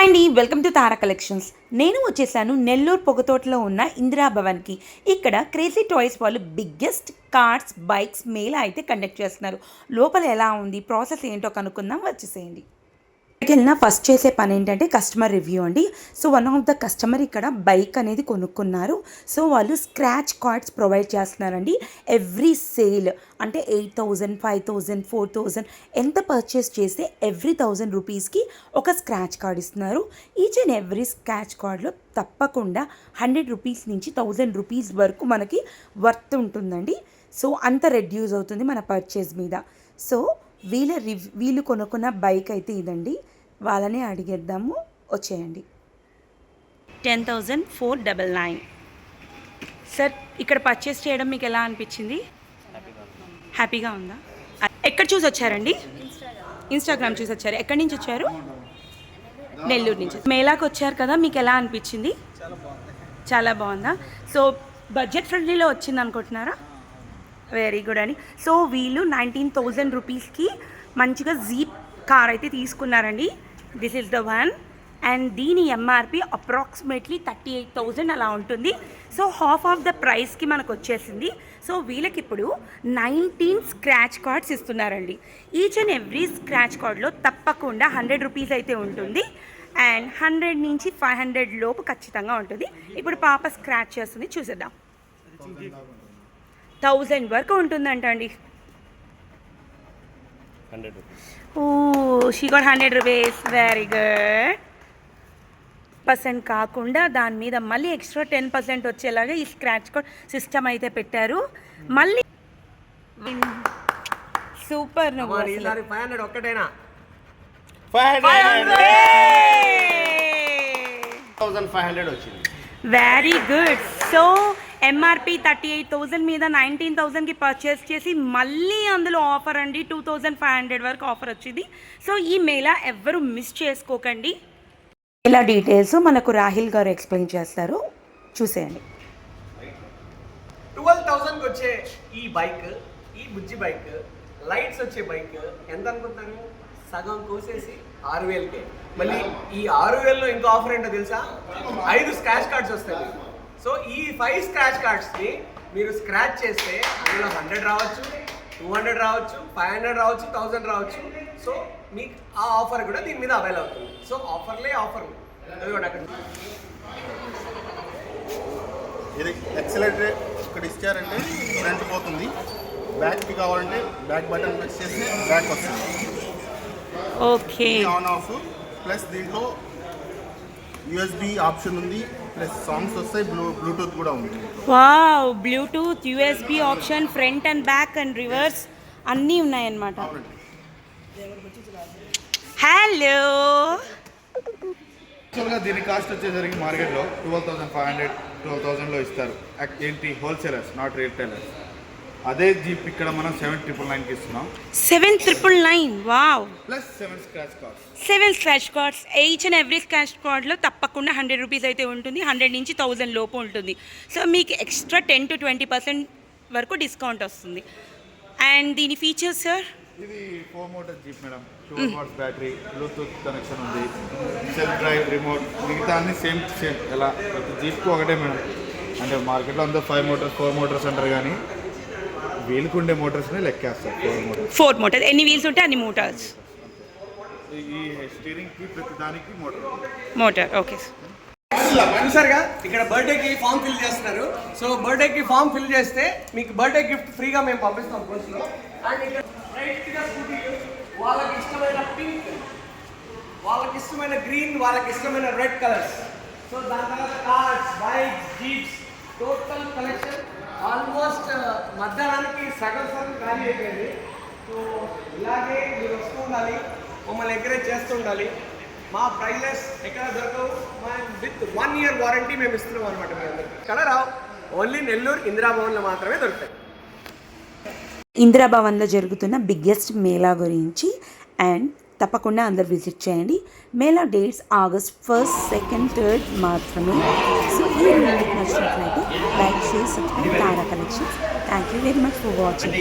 Hi అండి welcome to Tara collections. నేను వచ్చేసాను నెల్లూరు పొగతోటలో ఉన్న ఇందిరా భవన్కి. ఇక్కడ క్రేజీ టాయ్స్ వాళ్ళు బిగ్గెస్ట్ కార్స్ బైక్స్ మేళ అయితే కండక్ట్ చేస్తున్నారు. లోపల ఎలా ఉంది ప్రాసెస్ ఏంటో కనుక్కుందాం వచ్చేసేయండి. వెళ్ళినా ఫస్ట్ చేసే పని ఏంటంటే కస్టమర్ రివ్యూ అండి. So one of the customer ఇక్కడ బైక్ అనేది కొనుక్కున్నారు. సో వాళ్ళు స్క్రాచ్ కార్డ్స్ ప్రొవైడ్ చేస్తున్నారండి. ఎవ్రీ సేల్ అంటే eight thousand five thousand four thousand ఎంత పర్చేస్ చేస్తే ఎవ్రీ థౌజండ్ రూపీస్కి ఒక స్క్రాచ్ కార్డ్ ఇస్తున్నారు. ఈచ్ అండ్ ఎవ్రీ స్క్రాచ్ కార్డ్లో తప్పకుండా హండ్రెడ్ రూపీస్ నుంచి థౌజండ్ రూపీస్ వరకు మనకి వర్త్ ఉంటుందండి. సో అంత రెడ్యూస్ అవుతుంది మన పర్చేస్ మీద. సో వీళ్ళ రివ్ వీళ్ళు కొనుక్కున్న బైక్ అయితే ఇదండి. వాళ్ళనే అడిగేద్దాము. వచ్చేయండి. Ten thousand four double nine. Sir ఇక్కడ పర్చేస్ చేయడం మీకు ఎలా అనిపించింది? హ్యాపీగా ఉందా? ఎక్కడ చూసి వచ్చారండి? ఇన్స్టాగ్రామ్ చూసి వచ్చారు. ఎక్కడి నుంచి వచ్చారు? నెల్లూరు నుంచి. మేలాకి వచ్చారు కదా మీకు ఎలా అనిపించింది? చాలా బాగుందా. సో బడ్జెట్ ఫ్రెండ్లీలో వచ్చింది అనుకుంటున్నారా? వెరీ గుడ్ అని. సో వీళ్ళు నైన్టీన్ థౌజండ్ రూపీస్కి మంచిగా జీప్ కార్ అయితే తీసుకున్నారండి. This is the one and దీని MRP approximately thirty eight thousand అలా ఉంటుంది. సో హాఫ్ ఆఫ్ ద ప్రైస్కి మనకు వచ్చేసింది. సో వీళ్ళకి ఇప్పుడు నైన్టీన్ స్క్రాచ్ కార్డ్స్ ఇస్తున్నారండి. ఈచ్ అండ్ ఎవ్రీ స్క్రాచ్ కార్డ్లో తప్పకుండా హండ్రెడ్ రూపీస్ అయితే ఉంటుంది. అండ్ హండ్రెడ్ నుంచి ఫైవ్ హండ్రెడ్ లోపు ఖచ్చితంగా ఉంటుంది. ఇప్పుడు పాప స్క్రాచ్ చేస్తుంది. చూసేద్దాం. థౌజండ్ వరకు ఉంటుందంట అండి hundred rupees. Oh she got hundred rupees very good percent కాకుండా దాని మీద మళ్ళీ ఎక్స్ట్రా టెన్ పర్సెంట్ వచ్చేలాగా ఈ స్క్రాచ్ కోడ్ సిస్టమ్ అయితే పెట్టారు. మళ్ళీ సూపర్ నువ్వు five hundred ఒక్కటేనా? Very good so MRP thirty eight thousand మీద నైన్టీన్ థౌజండ్కి పర్చేస్ చేసి మళ్ళీ అందులో ఆఫర్ అండి. టూ థౌజండ్ ఫైవ్ హండ్రెడ్ వరకు ఆఫర్ వచ్చింది. సో ఈ మేళా ఎవ్వరూ మిస్ చేసుకోకండి. ఇలా డీటెయిల్స్ మనకు రాహిల్ గారు ఎక్స్ప్లెయిన్ చేస్తారు. చూసేయండి. ట్వెల్వ్ థౌసండ్కి వచ్చే ఈ బైక్ ఈ బుజ్జి బైక్ లైట్స్ వచ్చే బైక్ ఎంత అనుకుంటున్నారు సగం కోసేసి ఆరు వేలకే. మళ్ళీ ఈ ఆరు వేలలో ఇంకో ఆఫర్ ఏంటో తెలుసా? ఐదు స్క్రాచ్ కార్డ్స్ వస్తాయి. సో ఈ ఫైవ్ స్క్రాచ్ కార్డ్స్ని మీరు స్క్రాచ్ చేస్తే అందులో హండ్రెడ్ రావచ్చు టూ హండ్రెడ్ రావచ్చు ఫైవ్ హండ్రెడ్ రావచ్చు థౌసండ్ రావచ్చు. సో మీకు ఆ ఆఫర్ కూడా దీని మీద అవైల్ అవుతుంది. సో ఆఫర్లే ఆఫర్ ఇది ఎక్సలేటర్ ఇక్కడ ఇచ్చారంటే ఫ్రంట్ పోతుంది. బ్యాక్కి కావాలంటే బ్యాక్ బటన్ ప్రెస్ చేస్తే బ్యాక్ వస్తుంది. ఓకే ఆన్ ఆఫ్ ప్లస్ దీంట్లో యూఎస్బి ఆప్షన్ ఉంది ప్లస్ సాంగ్స్ వస్తాయి బ్లూ బ్లూటూత్ కూడా ఉంది. Wow bluetooth USB option front and back and reverse అన్నీ ఉన్నాయన్నమాట. హలో. యాక్చువల్గా దీని కాస్ట్ వచ్చేసరికి మార్కెట్లో twelve thousand five hundred twelve థౌసండ్లో ఇస్తారు. ఏంటి హోల్సేలర్స్ నాట్ రీటైలర్స్ అదే జీప్ ఇక్కడ మనం సెవెన్ ట్రిపుల్ నైన్కి ఇస్తున్నాం. Seven triple nine wow plus seven scratch cost seven scratch cards each and every scratch కార్డ్లో తప్పకుండా హండ్రెడ్ రూపీస్ అయితే ఉంటుంది. హండ్రెడ్ నుంచి థౌజండ్ లోపు ఉంటుంది. సో మీకు extra ten to twenty percent వరకు డిస్కౌంట్ వస్తుంది. అండ్ దీని ఫీచర్స్ సార్ ఇది four motor jeep madam two watts battery bluetooth connection ఉంది. సెల్ఫ్ డ్రైవ్ రిమోట్ మిగతా అన్ని సేమ్ సేమ్ ఎలా? ప్రతి జీప్కి ఒకటే మేడం అంటే మార్కెట్లో అందరూ ఫైవ్ మోటార్స్ ఫోర్ మోటార్స్ అంటారు కానీ లెక్కేస్తారు ఫోర్ మోటార్స్ ఫోర్ మోటార్స్ ఎన్ని వీల్స్ ఉంటే అన్ని మోటార్స్ ఈ స్టీరింగ్కి ప్రతి దానికి మోటార్ మోటార్ ఓకే చూసారుగా ఇక్కడ బర్త్డేకి ఫామ్ ఫిల్ చేస్తున్నారు. సో బర్త్డేకి ఫామ్ ఫిల్ చేస్తే మీకు బర్త్డే గిఫ్ట్ ఫ్రీగా మేము పంపిస్తాం అండ్ ఇక్కడ వాళ్ళకి ఇష్టమైన పింక్ వాళ్ళకి ఇష్టమైన గ్రీన్ వాళ్ళకి ఇష్టమైన రెడ్ కలర్స్ సో దాని తర్వాత cars bikes jeeps total collection almost మధ్యాహ్నానికి సగం సగం ఖాళీ అయిపోయింది. సో ఇలాగే మీరు వస్తూ ఉండాలి మమ్మల్ని ఎంకరేజ్ చేస్తూ ఉండాలి. మా ప్రైజెస్ ఎక్కడ దొరకవు? విత్ వన్ ఇయర్ వారంటీ మేము ఇస్తున్నాం అనమాట మీ అందరికి. కలరావు ఓన్లీ నెల్లూరు ఇందిరాభవన్లో మాత్రమే దొరుకుతాయి. ఇందిరా భవన్లో జరుగుతున్న బిగ్గెస్ట్ మేళా గురించి అండ్ తప్పకుండా అందరు విజిట్ చేయండి. Mela dates August first second third మాత్రమే. సో ఈ వీడియో మీకు నచ్చినట్లయితే like share subscribe Tara collections. Thank you very much for watching